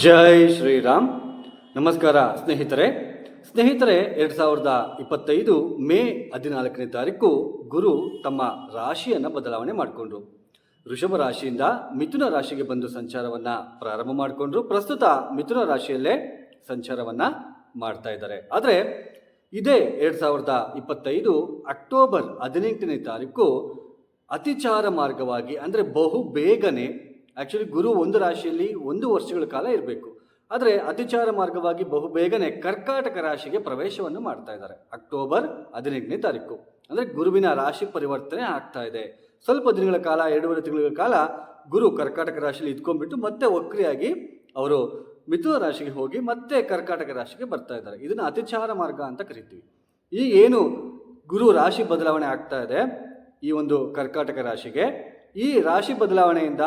ಜೈ ಶ್ರೀರಾಮ್. ನಮಸ್ಕಾರ ಸ್ನೇಹಿತರೆ. ಸ್ನೇಹಿತರೆ, ಎರಡು ಸಾವಿರದ ಇಪ್ಪತ್ತೈದು ಮೇ ಹದಿನಾಲ್ಕನೇ ತಾರೀಕು ಗುರು ತಮ್ಮ ರಾಶಿಯನ್ನು ಬದಲಾವಣೆ ಮಾಡಿಕೊಂಡ್ರು. ಋಷಭ ರಾಶಿಯಿಂದ ಮಿಥುನ ರಾಶಿಗೆ ಬಂದು ಸಂಚಾರವನ್ನು ಪ್ರಾರಂಭ ಮಾಡಿಕೊಂಡ್ರು. ಪ್ರಸ್ತುತ ಮಿಥುನ ರಾಶಿಯಲ್ಲೇ ಸಂಚಾರವನ್ನು ಮಾಡ್ತಾ ಇದ್ದಾರೆ. ಆದರೆ ಇದೇ ಎರಡು ಸಾವಿರದ ಇಪ್ಪತ್ತೈದು ಅಕ್ಟೋಬರ್ ಹದಿನೆಂಟನೇ ತಾರೀಕು ಅತಿಚಾರ ಮಾರ್ಗವಾಗಿ ಅಂದರೆ ಬಹು ಬೇಗನೆ ಆ್ಯಕ್ಚುಲಿ ಗುರು ಒಂದು ರಾಶಿಯಲ್ಲಿ ಒಂದು ವರ್ಷಗಳ ಕಾಲ ಇರಬೇಕು. ಆದರೆ ಅತಿಚಾರ ಮಾರ್ಗವಾಗಿ ಬಹುಬೇಗನೆ ಕರ್ಕಾಟಕ ರಾಶಿಗೆ ಪ್ರವೇಶವನ್ನು ಮಾಡ್ತಾ ಇದ್ದಾರೆ. ಅಕ್ಟೋಬರ್ ಹದಿನೆಂಟನೇ ತಾರೀಕು. ಅಂದರೆ ಗುರುವಿನ ರಾಶಿ ಪರಿವರ್ತನೆ ಆಗ್ತಾ ಇದೆ. ಸ್ವಲ್ಪ ದಿನಗಳ ಕಾಲ, ಎರಡೂವರೆ ತಿಂಗಳ ಕಾಲ ಗುರು ಕರ್ಕಾಟಕ ರಾಶಿಯಲ್ಲಿ ಇದ್ಕೊಂಡ್ಬಿಟ್ಟು ಮತ್ತೆ ವಕ್ರಿಯಾಗಿ ಅವರು ಮಿಥುನ ರಾಶಿಗೆ ಹೋಗಿ ಮತ್ತೆ ಕರ್ಕಾಟಕ ರಾಶಿಗೆ ಬರ್ತಾ ಇದ್ದಾರೆ. ಇದನ್ನು ಅತಿಚಾರ ಮಾರ್ಗ ಅಂತ ಕರಿತೀವಿ. ಈ ಏನು ಗುರು ರಾಶಿ ಬದಲಾವಣೆ ಆಗ್ತಾ ಇದೆ ಈ ಒಂದು ಕರ್ಕಾಟಕ ರಾಶಿಗೆ, ಈ ರಾಶಿ ಬದಲಾವಣೆಯಿಂದ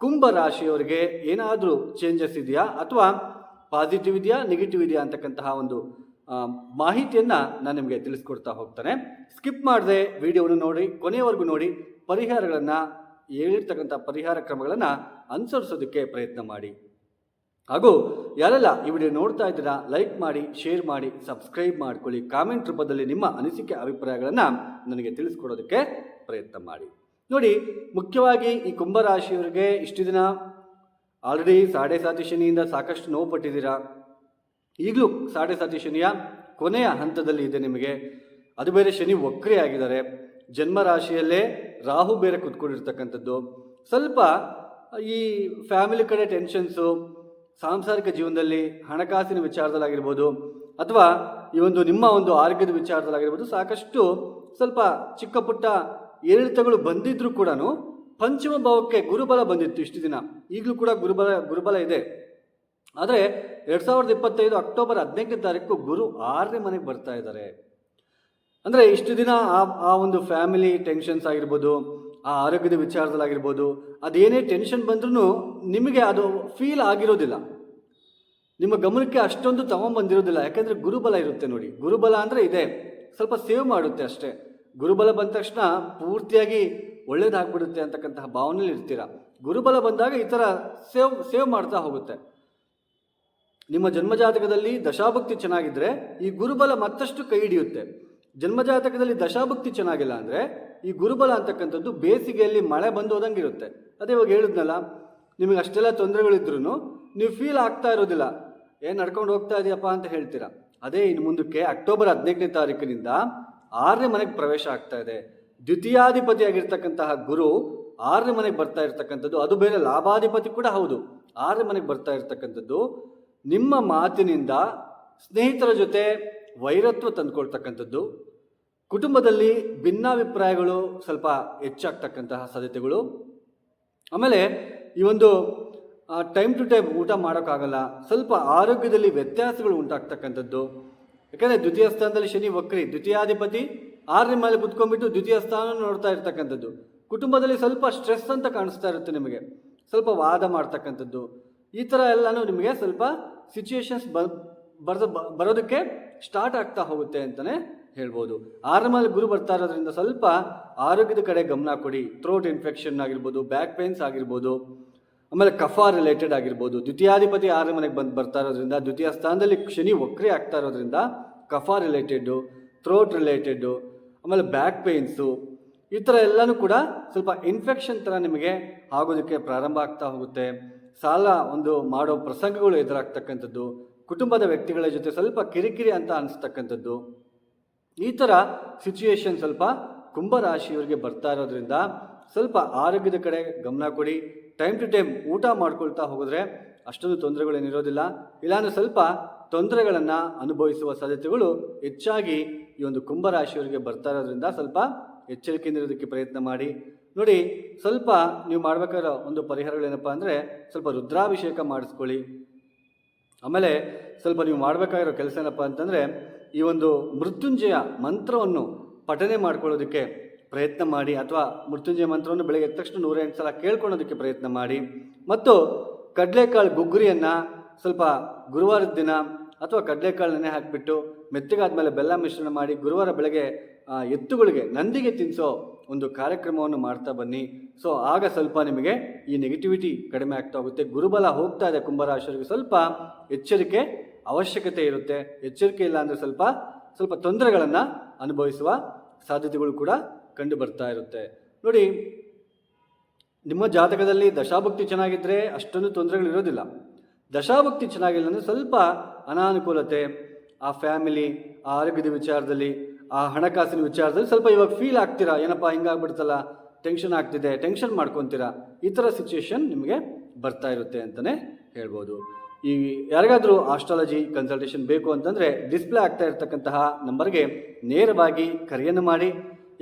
ಕುಂಭ ರಾಶಿಯವರಿಗೆ ಏನಾದರೂ ಚೇಂಜಸ್ ಇದೆಯಾ? ಅಥವಾ ಪಾಸಿಟಿವ್ ಇದೆಯಾ ನೆಗೆಟಿವ್ ಇದೆಯಾ ಅಂತಕ್ಕಂತಹ ಒಂದು ಮಾಹಿತಿಯನ್ನು ನಾನು ನಿಮಗೆ ತಿಳಿಸ್ಕೊಡ್ತಾ ಹೋಗ್ತಾನೆ. ಸ್ಕಿಪ್ ಮಾಡದೆ ವಿಡಿಯೋವನ್ನು ನೋಡಿ, ಕೊನೆಯವರೆಗೂ ನೋಡಿ, ಪರಿಹಾರಗಳನ್ನು, ಹೇಳಿರ್ತಕ್ಕಂಥ ಪರಿಹಾರ ಕ್ರಮಗಳನ್ನು ಅನುಸರಿಸೋದಕ್ಕೆ ಪ್ರಯತ್ನ ಮಾಡಿ. ಹಾಗೂ ಯಾರೆಲ್ಲ ಈ ವಿಡಿಯೋ ನೋಡ್ತಾ ಇದ್ದೀರಾ ಲೈಕ್ ಮಾಡಿ ಶೇರ್ ಮಾಡಿ ಸಬ್ಸ್ಕ್ರೈಬ್ ಮಾಡ್ಕೊಳ್ಳಿ. ಕಾಮೆಂಟ್ ರೂಪದಲ್ಲಿ ನಿಮ್ಮ ಅನಿಸಿಕೆ, ಅಭಿಪ್ರಾಯಗಳನ್ನು ನನಗೆ ತಿಳಿಸ್ಕೊಡೋದಕ್ಕೆ ಪ್ರಯತ್ನ ಮಾಡಿ. ನೋಡಿ, ಮುಖ್ಯವಾಗಿ ಈ ಕುಂಭರಾಶಿಯವರಿಗೆ ಇಷ್ಟು ದಿನ ಆಲ್ರೆಡಿ ಸಾಡೆ ಸಾತಿ ಶನಿಯಿಂದ ಸಾಕಷ್ಟು ನೋವು ಪಟ್ಟಿದ್ದೀರಾ? ಈಗಲೂ ಸಾಡೆ ಸಾತಿ ಶನಿಯ ಕೊನೆಯ ಹಂತದಲ್ಲಿ ಇದೆ ನಿಮಗೆ. ಅದು ಬೇರೆ ಶನಿ ವಕ್ರಿ ಆಗಿದ್ದಾರೆ ಜನ್ಮ ರಾಶಿಯಲ್ಲೇ ರಾಹು ಬೇರೆ ಕುತ್ಕೊಂಡಿರ್ತಕ್ಕಂಥದ್ದು. ಸ್ವಲ್ಪ ಈ ಫ್ಯಾಮಿಲಿ ಕಡೆ ಟೆನ್ಷನ್ಸು ಸಾಂಸಾರಿಕ ಜೀವನದಲ್ಲಿ ಹಣಕಾಸಿನ ವಿಚಾರದಲ್ಲಾಗಿರ್ಬೋದು, ಅಥವಾ ಈ ಒಂದು ನಿಮ್ಮ ಒಂದು ಆರೋಗ್ಯದ ವಿಚಾರದಲ್ಲಾಗಿರ್ಬೋದು ಸಾಕಷ್ಟು ಸ್ವಲ್ಪ ಚಿಕ್ಕ ಪುಟ್ಟ ಏರಿಳಿತಗಳು ಬಂದಿದ್ರೂ ಕೂಡ ಪಂಚಮ ಭಾವಕ್ಕೆ ಗುರುಬಲ ಬಂದಿತ್ತು ಇಷ್ಟು ದಿನ. ಈಗಲೂ ಕೂಡ ಗುರುಬಲ ಗುರುಬಲ ಇದೆ. ಆದರೆ ಎರಡು ಸಾವಿರದ ಇಪ್ಪತ್ತೈದು ಅಕ್ಟೋಬರ್ ಹದಿನೆಂಟನೇ ತಾರೀಕು ಗುರು ಆರನೇ ಮನೆಗೆ ಬರ್ತಾ ಇದ್ದಾರೆ. ಅಂದರೆ ಇಷ್ಟು ದಿನ ಆ ಆ ಒಂದು ಫ್ಯಾಮಿಲಿ ಟೆನ್ಷನ್ಸ್ ಆಗಿರ್ಬೋದು, ಆ ಆರೋಗ್ಯದ ವಿಚಾರದಲ್ಲಾಗಿರ್ಬೋದು, ಅದೇನೇ ಟೆನ್ಷನ್ ಬಂದ್ರೂ ನಿಮಗೆ ಅದು ಫೀಲ್ ಆಗಿರೋದಿಲ್ಲ. ನಿಮ್ಮ ಗಮನಕ್ಕೆ ಅಷ್ಟೊಂದು ತಗೊಂಬಂದಿರೋದಿಲ್ಲ ಯಾಕೆಂದರೆ ಗುರುಬಲ ಇರುತ್ತೆ ನೋಡಿ. ಗುರುಬಲ ಅಂದರೆ ಇದೆ. ಸ್ವಲ್ಪ ಸೇವ್ ಮಾಡುತ್ತೆ ಅಷ್ಟೇ. ಗುರುಬಲ ಬಂದ ತಕ್ಷಣ ಪೂರ್ತಿಯಾಗಿ ಒಳ್ಳೇದಾಗ್ಬಿಡುತ್ತೆ ಅಂತಕ್ಕಂತಹ ಭಾವನೆಯಲ್ಲಿ ಇರ್ತೀರ. ಗುರುಬಲ ಬಂದಾಗ ಈ ಥರ ಸೇವ್ ಸೇವ್ ಮಾಡ್ತಾ ಹೋಗುತ್ತೆ. ನಿಮ್ಮ ಜನ್ಮಜಾತಕದಲ್ಲಿ ದಶಾಭಕ್ತಿ ಚೆನ್ನಾಗಿದ್ದರೆ ಈ ಗುರುಬಲ ಮತ್ತಷ್ಟು ಕೈ ಹಿಡಿಯುತ್ತೆ. ಜನ್ಮಜಾತಕದಲ್ಲಿ ದಶಾಭಕ್ತಿ ಚೆನ್ನಾಗಿಲ್ಲ ಅಂದರೆ ಈ ಗುರುಬಲ ಅಂತಕ್ಕಂಥದ್ದು ಬೇಸಿಗೆಯಲ್ಲಿ ಮಳೆ ಬಂದು ಹೋದಂಗೆ ಇರುತ್ತೆ. ಅದೇ ಇವಾಗ ಹೇಳಿದ್ನಲ್ಲ, ನಿಮಗೆ ಅಷ್ಟೆಲ್ಲ ತೊಂದರೆಗಳಿದ್ರು ನೀವು ಫೀಲ್ ಆಗ್ತಾ ಇರೋದಿಲ್ಲ. ಏನು ನಡ್ಕೊಂಡು ಹೋಗ್ತಾ ಇದೆಯಪ್ಪ ಅಂತ ಹೇಳ್ತೀರಾ. ಅದೇ ಇನ್ನು ಮುಂದಕ್ಕೆ ಅಕ್ಟೋಬರ್ ಹದಿನೆಂಟನೇ ತಾರೀಕಿನಿಂದ ಆರನೇ ಮನೆಗೆ ಪ್ರವೇಶ ಆಗ್ತಾ ಇದೆ. ದ್ವಿತೀಯಾಧಿಪತಿಯಾಗಿರ್ತಕ್ಕಂತಹ ಗುರು ಆರನೇ ಮನೆಗೆ ಬರ್ತಾ ಇರ್ತಕ್ಕಂಥದ್ದು, ಅದು ಬೇರೆ ಲಾಭಾಧಿಪತಿ ಕೂಡ ಹೌದು. ಆರನೇ ಮನೆಗೆ ಬರ್ತಾ ಇರ್ತಕ್ಕಂಥದ್ದು, ನಿಮ್ಮ ಮಾತಿನಿಂದ ಸ್ನೇಹಿತರ ಜೊತೆ ವೈರತ್ವ ತಂದುಕೊಳ್ತಕ್ಕಂಥದ್ದು, ಕುಟುಂಬದಲ್ಲಿ ಭಿನ್ನಾಭಿಪ್ರಾಯಗಳು ಸ್ವಲ್ಪ ಹೆಚ್ಚಾಗ್ತಕ್ಕಂತಹ ಸಾಧ್ಯತೆಗಳು. ಆಮೇಲೆ ಈ ಒಂದು ಟೈಮ್ ಟು ಟೈಮ್ ಊಟ ಮಾಡೋಕ್ಕಾಗಲ್ಲ, ಸ್ವಲ್ಪ ಆರೋಗ್ಯದಲ್ಲಿ ವ್ಯತ್ಯಾಸಗಳು ಉಂಟಾಗ್ತಕ್ಕಂಥದ್ದು. ಯಾಕಂದರೆ ದ್ವಿತೀಯ ಸ್ಥಾನದಲ್ಲಿ ಶನಿ ವಕ್ರಿ, ದ್ವಿತೀಯಾಧಿಪತಿ ಆರನೇ ಮೇಲೆ ಕುತ್ಕೊಂಡ್ಬಿಟ್ಟು ದ್ವಿತೀಯ ಸ್ಥಾನ ನೋಡ್ತಾ ಇರ್ತಕ್ಕಂಥದ್ದು. ಕುಟುಂಬದಲ್ಲಿ ಸ್ವಲ್ಪ ಸ್ಟ್ರೆಸ್ ಅಂತ ಕಾಣಿಸ್ತಾ ಇರುತ್ತೆ ನಿಮಗೆ. ಸ್ವಲ್ಪ ವಾದ ಮಾಡ್ತಕ್ಕಂಥದ್ದು. ಈ ಥರ ಎಲ್ಲನೂ ನಿಮಗೆ ಸ್ವಲ್ಪ ಸಿಚುಯೇಷನ್ಸ್ ಬ, ಬರ್ದ, ಬ- ಬರೋದಕ್ಕೆ ಸ್ಟಾರ್ಟ್ ಆಗ್ತಾ ಹೋಗುತ್ತೆ ಅಂತಲೇ ಹೇಳ್ಬೋದು. ಆರನೇ ಮೇಲೆ ಗುರು ಬರ್ತಾ ಇರೋದ್ರಿಂದ ಸ್ವಲ್ಪ ಆರೋಗ್ಯದ ಕಡೆ ಗಮನ ಕೊಡಿ. ಥ್ರೋಟ್ ಇನ್ಫೆಕ್ಷನ್ ಆಗಿರ್ಬೋದು ಬ್ಯಾಕ್ ಪೇನ್ಸ್ ಆಗಿರ್ಬೋದು. ಆಮೇಲೆ ಕಫ ರಿಲೇಟೆಡ್ ಆಗಿರ್ಬೋದು. ದ್ವಿತೀಯಾಧಿಪತಿ ಆರನೇ ಮನೆಗೆ ಬಂದು ಬರ್ತಾ ಇರೋದ್ರಿಂದ, ದ್ವಿತೀಯ ಸ್ಥಾನದಲ್ಲಿ ಶನಿ ವಕ್ರಿ ಆಗ್ತಾ ಇರೋದ್ರಿಂದ ಕಫ ರಿಲೇಟೆಡ್ಡು ಥ್ರೋಟ್ ರಿಲೇಟೆಡ್ಡು ಆಮೇಲೆ ಬ್ಯಾಕ್ ಪೇಯ್ನ್ಸು ಈ ಥರ ಎಲ್ಲನೂ ಕೂಡ ಸ್ವಲ್ಪ ಇನ್ಫೆಕ್ಷನ್ ಥರ ನಿಮಗೆ ಆಗೋದಕ್ಕೆ ಪ್ರಾರಂಭ ಆಗ್ತಾ ಹೋಗುತ್ತೆ. ಸಾಲ ಒಂದು ಮಾಡೋ ಪ್ರಸಂಗಗಳು ಎದುರಾಗ್ತಕ್ಕಂಥದ್ದು, ಕುಟುಂಬದ ವ್ಯಕ್ತಿಗಳ ಜೊತೆ ಸ್ವಲ್ಪ ಕಿರಿಕಿರಿ ಅಂತ ಅನಿಸ್ತಕ್ಕಂಥದ್ದು. ಈ ಥರ ಸಿಚುಯೇಷನ್ ಸ್ವಲ್ಪ ಕುಂಭರಾಶಿಯವರಿಗೆ ಬರ್ತಾ ಇರೋದ್ರಿಂದ ಸ್ವಲ್ಪ ಆರೋಗ್ಯದ ಕಡೆ ಗಮನ ಕೊಡಿ. ಟೈಮ್ ಟು ಟೈಮ್ ಊಟ ಮಾಡ್ಕೊಳ್ತಾ ಹೋಗಿದ್ರೆ ಅಷ್ಟೊಂದು ತೊಂದರೆಗಳೇನಿರೋದಿಲ್ಲ ಇಲ್ಲಾಂದ್ರೆ ಸ್ವಲ್ಪ ತೊಂದರೆಗಳನ್ನು ಅನುಭವಿಸುವ ಸಾಧ್ಯತೆಗಳು ಹೆಚ್ಚಾಗಿ ಈ ಒಂದು ಕುಂಭರಾಶಿಯವರಿಗೆ ಬರ್ತಾ ಇರೋದ್ರಿಂದ ಸ್ವಲ್ಪ ಎಚ್ಚರಿಕೆಯಿಂದ ಇರೋದಕ್ಕೆ ಪ್ರಯತ್ನ ಮಾಡಿ. ನೋಡಿ, ಸ್ವಲ್ಪ ನೀವು ಮಾಡಬೇಕಾದ ಒಂದು ಪರಿಹಾರಗಳೇನಪ್ಪ ಅಂದರೆ ಸ್ವಲ್ಪ ರುದ್ರಾಭಿಷೇಕ ಮಾಡಿಸ್ಕೊಳ್ಳಿ. ಆಮೇಲೆ ಸ್ವಲ್ಪ ನೀವು ಮಾಡಬೇಕಾಗಿರೋ ಕೆಲಸ ಏನಪ್ಪ ಅಂತಂದರೆ ಈ ಒಂದು ಮೃತ್ಯುಂಜಯ ಮಂತ್ರವನ್ನು ಪಠನೆ ಮಾಡ್ಕೊಳ್ಳೋದಕ್ಕೆ ಪ್ರಯತ್ನ ಮಾಡಿ ಅಥವಾ ಮೃತ್ಯುಂಜಯ ಮಂತ್ರವನ್ನು ಬೆಳಗ್ಗೆ ಎದ್ದ ತಕ್ಷಣ ನೂರೆಂಟು ಸಲ ಕೇಳ್ಕೊಳ್ಳೋದಕ್ಕೆ ಪ್ರಯತ್ನ ಮಾಡಿ. ಮತ್ತು ಕಡಲೆಕಾಳು ಗುಗ್ಗುರಿಯನ್ನು ಸ್ವಲ್ಪ ಗುರುವಾರದ ದಿನ ಅಥವಾ ಕಡಲೆಕಾಳು ನೆನೆ ಹಾಕಿಬಿಟ್ಟು ಮೆತ್ತಗಾದ್ಮೇಲೆ ಬೆಲ್ಲ ಮಿಶ್ರಣ ಮಾಡಿ ಗುರುವಾರ ಬೆಳಗ್ಗೆ ಎತ್ತುಗಳಿಗೆ ನಂದಿಗೆ ತಿನ್ನಿಸೋ ಒಂದು ಕಾರ್ಯಕ್ರಮವನ್ನು ಮಾಡ್ತಾ ಬನ್ನಿ. ಸೊ, ಆಗ ಸ್ವಲ್ಪ ನಿಮಗೆ ಈ ನೆಗೆಟಿವಿಟಿ ಕಡಿಮೆ ಆಗ್ತಾ ಹೋಗುತ್ತೆ. ಗುರುಬಲ ಹೋಗ್ತಾ ಇದೆ ಕುಂಭರಾಶಿಯವರಿಗೆ. ಸ್ವಲ್ಪ ಎಚ್ಚರಿಕೆ ಅವಶ್ಯಕತೆ ಇರುತ್ತೆ. ಎಚ್ಚರಿಕೆ ಇಲ್ಲ ಅಂದರೆ ಸ್ವಲ್ಪ ಸ್ವಲ್ಪ ತೊಂದರೆಗಳನ್ನು ಅನುಭವಿಸುವ ಸಾಧ್ಯತೆಗಳು ಕೂಡ ಕಂಡು ಬರ್ತಾ ಇರುತ್ತೆ. ನೋಡಿ, ನಿಮ್ಮ ಜಾತಕದಲ್ಲಿ ದಶಾಭಕ್ತಿ ಚೆನ್ನಾಗಿದ್ದರೆ ಅಷ್ಟೊಂದು ತೊಂದರೆಗಳಿರೋದಿಲ್ಲ. ದಶಾಭಕ್ತಿ ಚೆನ್ನಾಗಿಲ್ಲ ಅಂದರೆ ಸ್ವಲ್ಪ ಅನಾನುಕೂಲತೆ, ಆ ಫ್ಯಾಮಿಲಿ, ಆ ಆರೋಗ್ಯದ ವಿಚಾರದಲ್ಲಿ, ಆ ಹಣಕಾಸಿನ ವಿಚಾರದಲ್ಲಿ ಸ್ವಲ್ಪ ಇವಾಗ ಫೀಲ್ ಆಗ್ತೀರಾ? ಏನಪ್ಪ, ಹಿಂಗಾಗ್ಬಿಡ್ತಲ್ಲ ಟೆನ್ಷನ್ ಆಗ್ತಿದೆ ಟೆನ್ಷನ್ ಮಾಡ್ಕೊತೀರಾ? ಈ ಥರ ಸಿಚುಯೇಷನ್ ನಿಮಗೆ ಬರ್ತಾ ಇರುತ್ತೆ ಅಂತಲೇ ಹೇಳ್ಬೋದು. ಈ ಯಾರಿಗಾದರೂ ಆಸ್ಟ್ರಾಲಜಿ ಕನ್ಸಲ್ಟೇಷನ್ ಬೇಕು ಅಂತಂದರೆ ಡಿಸ್ಪ್ಲೇ ಆಗ್ತಾ ಇರ್ತಕ್ಕಂತಹ ನಂಬರ್ಗೆ ನೇರವಾಗಿ ಕರೆಯನ್ನು ಮಾಡಿ.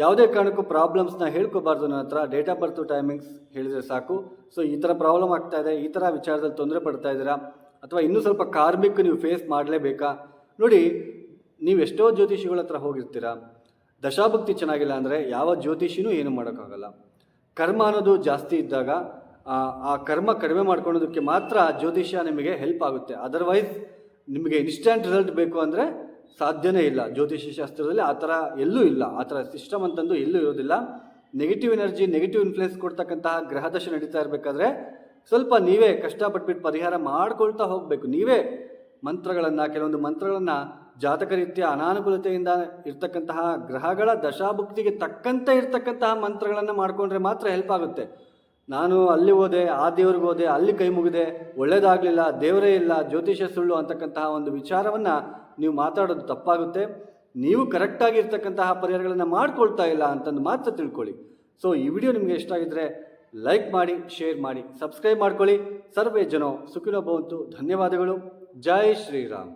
ಯಾವುದೇ ಕಾರಣಕ್ಕೂ ಪ್ರಾಬ್ಲಮ್ಸ್ನ ಹೇಳ್ಕೋಬಾರ್ದು ನನ್ನ ಹತ್ರ ಡೇಟ್ ಆಫ್ ಬರ್ತು ಟೈಮಿಂಗ್ಸ್ ಹೇಳಿದರೆ ಸಾಕು. ಸೊ ಈ ಥರ ಪ್ರಾಬ್ಲಮ್ ಆಗ್ತಾ ಇದೆ, ಈ ಥರ ವಿಚಾರದಲ್ಲಿ ತೊಂದರೆ ಪಡ್ತಾ ಇದ್ದೀರಾ? ಅಥವಾ ಇನ್ನೂ ಸ್ವಲ್ಪ ಕಾರ್ಮಿಕ್ ನೀವು ಫೇಸ್ ಮಾಡಲೇಬೇಕಾ? ನೋಡಿ, ನೀವು ಎಷ್ಟೋ ಜ್ಯೋತಿಷಿಗಳ ಹತ್ರ ಹೋಗಿರ್ತೀರ. ದಶಾಭಕ್ತಿ ಚೆನ್ನಾಗಿಲ್ಲ ಅಂದರೆ ಯಾವ ಜ್ಯೋತಿಷಿನೂ ಏನು ಮಾಡೋಕ್ಕಾಗಲ್ಲ. ಕರ್ಮ ಅನ್ನೋದು ಜಾಸ್ತಿ ಇದ್ದಾಗ, ಆ ಕರ್ಮ ಕಡಿಮೆ ಮಾಡ್ಕೊಳ್ಳೋದಕ್ಕೆ ಮಾತ್ರ ಜ್ಯೋತಿಷ್ಯ ನಿಮಗೆ ಹೆಲ್ಪ್ ಆಗುತ್ತೆ. ಅದರ್ವೈಸ್ ನಿಮಗೆ ಇನ್ಸ್ಟಂಟ್ ರಿಸಲ್ಟ್ ಬೇಕು ಅಂದರೆ ಸಾಧ್ಯನೇ ಇಲ್ಲ. ಜ್ಯೋತಿಷ್ಯ ಶಾಸ್ತ್ರದಲ್ಲಿ ಆ ಥರ ಎಲ್ಲೂ ಇಲ್ಲ. ಆ ಥರ ಸಿಸ್ಟಮ್ ಅಂತಂದು ಎಲ್ಲೂ ಇರೋದಿಲ್ಲ. ನೆಗೆಟಿವ್ ಎನರ್ಜಿ ನೆಗೆಟಿವ್ ಇನ್ಫ್ಲುಯೆನ್ಸ್ ಕೊಡ್ತಕ್ಕಂತಹ ಗ್ರಹದಶ ನಡೀತಾ ಇರಬೇಕಾದ್ರೆ ಸ್ವಲ್ಪ ನೀವೇ ಕಷ್ಟಪಟ್ಬಿಟ್ಟು ಪರಿಹಾರ ಮಾಡ್ಕೊಳ್ತಾ ಹೋಗಬೇಕು. ನೀವೇ ಮಂತ್ರಗಳನ್ನು, ಕೆಲವೊಂದು ಮಂತ್ರಗಳನ್ನು ಜಾತಕ ರೀತಿಯ ಅನಾನುಕೂಲತೆಯಿಂದ ಇರ್ತಕ್ಕಂತಹ ಗ್ರಹಗಳ ದಶಾಭುಕ್ತಿಗೆ ತಕ್ಕಂತೆ ಇರ್ತಕ್ಕಂತಹ ಮಂತ್ರಗಳನ್ನು ಮಾಡಿಕೊಂಡ್ರೆ ಮಾತ್ರ ಹೆಲ್ಪ್ ಆಗುತ್ತೆ. ನಾನು ಅಲ್ಲಿ ಹೋದೆ, ಆ ದೇವ್ರಿಗೆ ಹೋದೆ, ಅಲ್ಲಿ ಕೈ ಮುಗಿದೆ, ಒಳ್ಳೇದಾಗಲಿಲ್ಲ, ದೇವರೇ ಇಲ್ಲ, ಜ್ಯೋತಿಷ್ಯ ಸುಳ್ಳು ಅಂತಕ್ಕಂತಹ ಒಂದು ವಿಚಾರವನ್ನು ನೀವು ಮಾತಾಡೋದು ತಪ್ಪಾಗುತ್ತೆ, ನೀವು ಕರೆಕ್ಟಾಗಿ ಇರತಕ್ಕಂತಹ ಪರಿಹಾರಗಳನ್ನು ಮಾಡ್ಕೊಳ್ತಾ ಇಲ್ಲ ಅಂತಂದು ಮಾತ್ರ ತಿಳ್ಕೊಳ್ಳಿ. ಸೊ ಈ ವಿಡಿಯೋ ನಿಮಗೆ ಇಷ್ಟ ಆಗಿದ್ರೆ ಲೈಕ್ ಮಾಡಿ ಶೇರ್ ಮಾಡಿ ಸಬ್ಸ್ಕ್ರೈಬ್ ಮಾಡ್ಕೊಳ್ಳಿ. ಸರ್ವೇ ಜನೋ, ಸುಖಿನೋ ಭವಂತು. ಧನ್ಯವಾದಗಳು. ಜೈ ಶ್ರೀರಾಮ್.